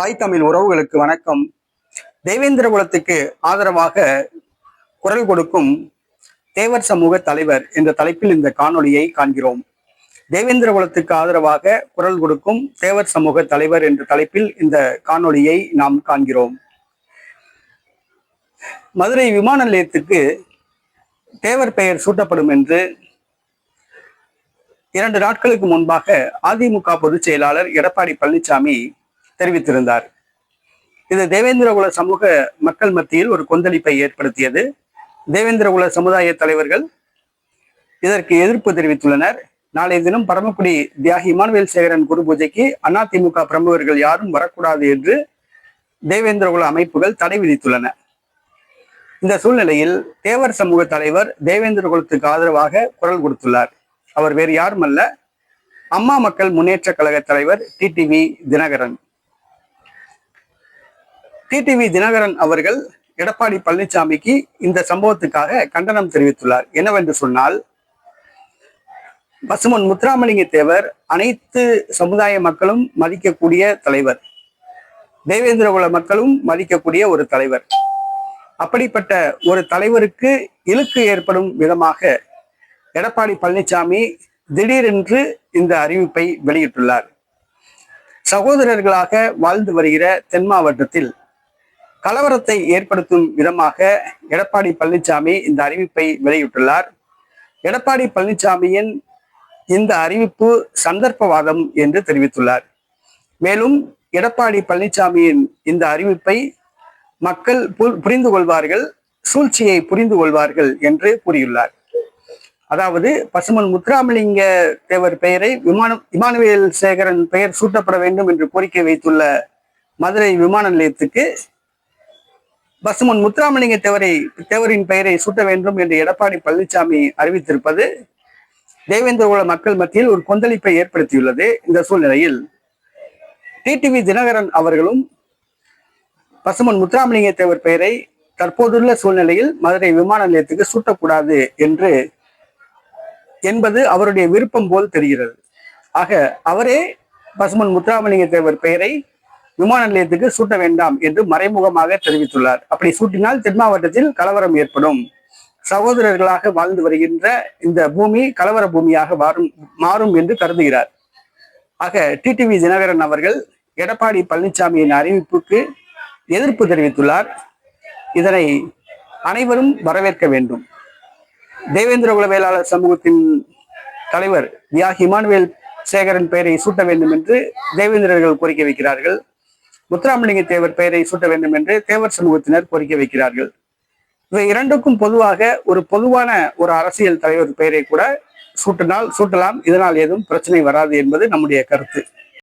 தாய் தமிழ் உறவுகளுக்கு வணக்கம். தேவேந்திர குலத்துக்கு ஆதரவாக குரல் கொடுக்கும் தேவர் சமூக தலைவர் என்ற தலைப்பில் இந்த காணொளியை காண்கிறோம். தேவேந்திர குலத்துக்கு ஆதரவாக குரல் கொடுக்கும் தேவர் சமூக தலைவர் என்ற தலைப்பில் இந்த காணொளியை நாம் காண்கிறோம். மதுரை விமான நிலையத்துக்கு தேவர் பெயர் சூட்டப்படும் என்று இரண்டு நாட்களுக்கு முன்பாக அதிமுக பொதுச் செயலாளர் எடப்பாடி பழனிசாமி தெரிவித்திருந்தார். இது தேவேந்திரகுல சமூக மக்கள் மத்தியில் ஒரு கொந்தளிப்பை ஏற்படுத்தியது. தேவேந்திரகுல சமுதாய தலைவர்கள் இதற்கு எதிர்ப்பு தெரிவித்துள்ளனர். நாளைய தினம் பரமக்குடி தியாகி இமானுவேல் சேகரன் குரு பூஜைக்கு அதிமுக பிரமுகர்கள் யாரும் வரக்கூடாது என்று தேவேந்திரகுல அமைப்புகள் தடை விதித்துள்ளன. இந்த சூழ்நிலையில் தேவர் சமூக தலைவர் தேவேந்திர குலத்துக்கு ஆதரவாக குரல் கொடுத்துள்ளார். அவர் வேறு யாரும் அல்ல அம்மா மக்கள் முன்னேற்ற கழக தலைவர் டிடிவி தினகரன். டிடிவி தினகரன் அவர்கள் எடப்பாடி பழனிசாமிக்கு இந்த சம்பவத்துக்காக கண்டனம் தெரிவித்துள்ளார். என்னவென்று சொன்னால் பசுமன் முத்துராமலிங்க தேவர் அனைத்து சமுதாய மக்களும் மதிக்கக்கூடிய தலைவர். தேவேந்திரகுல மக்களும் மதிக்கக்கூடிய ஒரு தலைவர். அப்படிப்பட்ட ஒரு தலைவருக்கு இழுக்கு ஏற்படும் விதமாக எடப்பாடி பழனிசாமி திடீரென்று இந்த அறிவிப்பை வெளியிட்டுள்ளார். சகோதரர்களாக வாழ்ந்து வருகிற தென் மாவட்டத்தில் கலவரத்தை ஏற்படுத்தும் விதமாக எடப்பாடி பழனிசாமி இந்த அறிவிப்பை வெளியிட்டுள்ளார். எடப்பாடி பழனிசாமியின் இந்த அறிவிப்பு சந்தர்ப்பவாதம் என்று தெரிவித்துள்ளார். மேலும் எடப்பாடி பழனிசாமியின் இந்த அறிவிப்பை மக்கள் பு- புரிந்து கொள்வார்கள் சூழ்ச்சியை புரிந்து கொள்வார்கள் என்று கூறியுள்ளார். அதாவது பசுமன் முத்துராமலிங்க தேவர் பெயரை விமானம் இமானுவேல் சேகரன் பெயர் சூட்டப்பட வேண்டும் என்று கோரிக்கை வைத்துள்ள மதுரை விமான நிலையத்துக்கு பசுமன் முத்துராமலிங்க தேவரை தேவரின் பெயரை சூட்ட வேண்டும் என்று எடப்பாடி பழனிசாமி அறிவித்திருப்பது தேவேந்திரகுல மக்கள் மத்தியில் ஒரு கொந்தளிப்பை ஏற்படுத்தியுள்ளது இந்த சூழ்நிலையில். டிடிவி தினகரன் அவர்களும் பசுமன் முத்துராமலிங்க தேவர் பெயரை தற்போதுள்ள சூழ்நிலையில் மதுரை விமான நிலையத்துக்கு சூட்டக்கூடாது என்று என்பது அவருடைய விருப்பம் போல் தெரிகிறது. ஆக அவரே பசுமன் முத்துராமலிங்க தேவர் பெயரை விமான நிலையத்துக்கு சூட்ட வேண்டாம் என்று மறைமுகமாக தெரிவித்துள்ளார். அப்படி சூட்டினால் தென் மாவட்டத்தில் கலவரம் ஏற்படும். சகோதரர்களாக வாழ்ந்து வருகின்ற இந்த பூமி கலவர பூமியாக மாறும் மாறும் என்று கருதுகிறார். ஆக டிடிவி தினகரன் அவர்கள் எடப்பாடி பழனிசாமியின் அறிவிப்புக்கு எதிர்ப்பு தெரிவித்துள்ளார். இதனை அனைவரும் வரவேற்க வேண்டும். தேவேந்திர குல வேளாளர் சமூகத்தின் தலைவர் தியாகி இமானுவேல் சேகரன் பெயரை சூட்ட வேண்டும் என்று தேவேந்திரர்கள் கோரிக்கை வைக்கிறார்கள். முத்துராமலிங்க தேவர் பெயரை சூட்ட வேண்டும் என்று தேவர் சமூகத்தினர் கோரிக்கை வைக்கிறார்கள். இவை இரண்டுக்கும் பொதுவாக ஒரு பொதுவான ஒரு அரசியல் தலைவர் பெயரை கூட சூட்டினால் சூட்டலாம். இதனால் ஏதும் பிரச்சனை வராது என்பது நம்முடைய கருத்து.